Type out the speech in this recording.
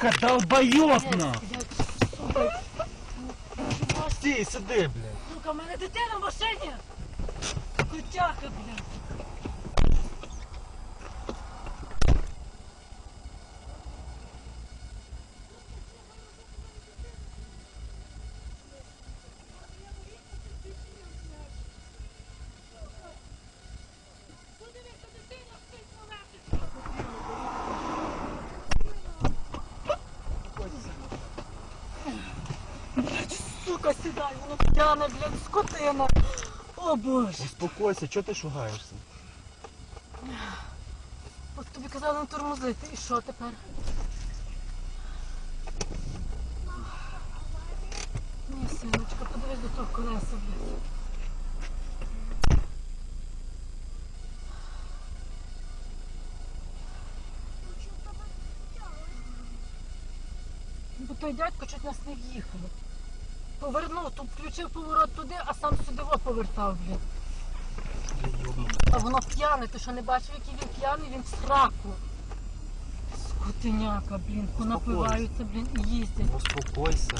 Сука, долбоёб на! Стій, сиди, блядь. сука, в мене дитина в машині. Котяка, блядь. Сука, сідай, воно п'яне, блядь, скотина. О боже. Успокойся, чого ти шугаєшся? От тобі казали не тормозити. І що тепер? Ні, синочка, подивись до того колеса, блядь. Бо той дядько чуть нас не в'їхав. Повернув, тут включив поворот туди, а сам сюди повертав, блядь. А воно п'яне, ти що не бачив, який він п'яний, він в сраку. Скотиняка, блін, понапиваються, блін, і їздять. Успокойся.